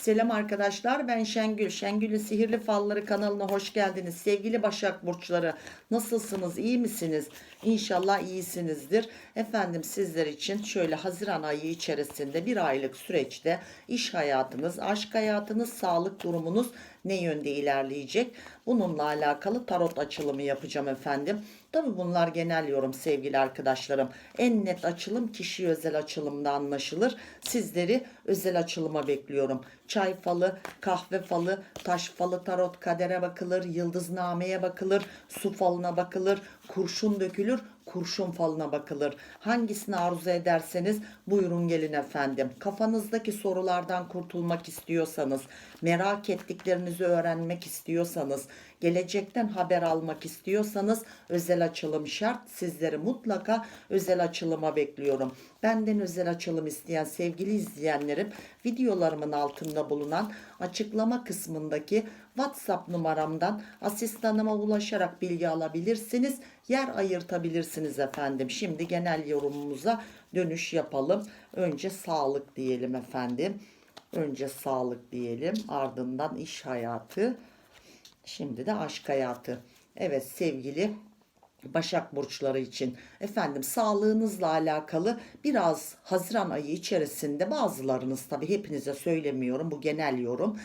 Selam arkadaşlar ben Şengül. Şengül'ün Sihirli Falları kanalına hoş geldiniz. Sevgili Başak Burçları nasılsınız iyi misiniz? İnşallah iyisinizdir. Efendim sizler için şöyle Haziran ayı içerisinde bir aylık süreçte iş hayatınız, aşk hayatınız, sağlık durumunuz ne yönde ilerleyecek? Bununla alakalı tarot açılımı yapacağım efendim. Tabi bunlar genel yorum sevgili arkadaşlarım. En net açılım kişi özel açılımda anlaşılır. Sizleri özel açılıma bekliyorum. Çay falı, kahve falı, taş falı, tarot kadere bakılır, yıldıznameye bakılır, su falına bakılır, kurşun dökülür, kurşun falına bakılır. Hangisini arzu ederseniz buyurun gelin efendim. Kafanızdaki sorulardan kurtulmak istiyorsanız, merak ettiklerinizi öğrenmek istiyorsanız, gelecekten haber almak istiyorsanız özel açılım şart. Sizleri mutlaka özel açılıma bekliyorum. Benden özel açılım isteyen sevgili izleyenlerim videolarımın altında bulunan açıklama kısmındaki WhatsApp numaramdan asistanıma ulaşarak bilgi alabilirsiniz. Yer ayırtabilirsiniz efendim. Şimdi genel yorumumuza dönüş yapalım. Önce sağlık diyelim efendim. Önce sağlık diyelim. Ardından iş hayatı. Şimdi de aşk hayatı. Evet sevgili Başak burçları için efendim sağlığınızla alakalı biraz Haziran ayı içerisinde bazılarınız tabi hepinize söylemiyorum bu genel yorum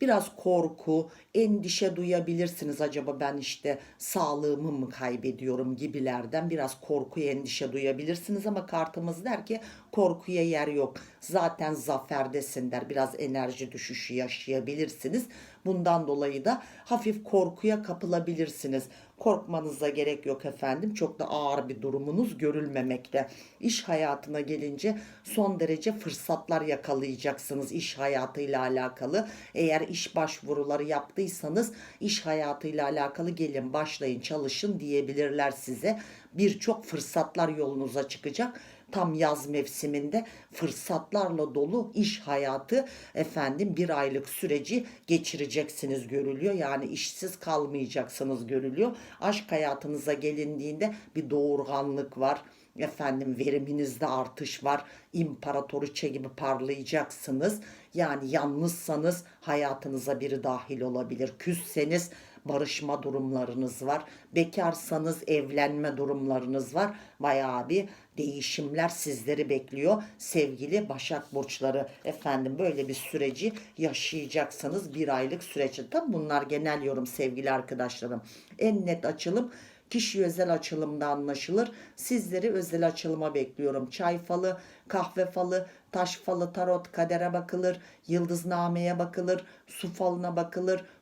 biraz korku, endişe duyabilirsiniz. Acaba ben işte sağlığımı mı kaybediyorum gibilerden biraz korku, endişe duyabilirsiniz ama kartımız der ki korkuya yer yok. Zaten zaferdesin der. Biraz enerji düşüşü yaşayabilirsiniz. Bundan dolayı da hafif korkuya kapılabilirsiniz. Korkmanıza gerek yok efendim. Çok da ağır bir durumunuz görülmemekte. İş hayatına gelince son derece fırsatlar yakalayacaksınız iş hayatıyla alakalı. Eğer iş başvuruları yaptıysanız iş hayatıyla alakalı gelin başlayın çalışın diyebilirler size. Birçok fırsatlar yolunuza çıkacak tam yaz mevsiminde fırsatlarla dolu iş hayatı efendim bir aylık süreci geçireceksiniz görülüyor. Yani işsiz kalmayacaksınız görülüyor. Aşk hayatınıza gelindiğinde bir doğurganlık var. Efendim veriminizde artış var. İmparatoriçe gibi parlayacaksınız. Yani yalnızsanız hayatınıza biri dahil olabilir. Küsseniz barışma durumlarınız var. Bekarsanız evlenme durumlarınız var. Bayağı bir değişimler sizleri bekliyor. Sevgili Başak Burçları efendim böyle bir süreci yaşayacaksınız bir aylık süreçte. Tabi bunlar genel yorum sevgili arkadaşlarım. En net açılım kişi özel açılımda anlaşılır. Sizleri özel açılıma bekliyorum. Çay falı, kahve falı, taş falı, tarot, kadere bakılır, yıldıznameye bakılır, su falına bakılır,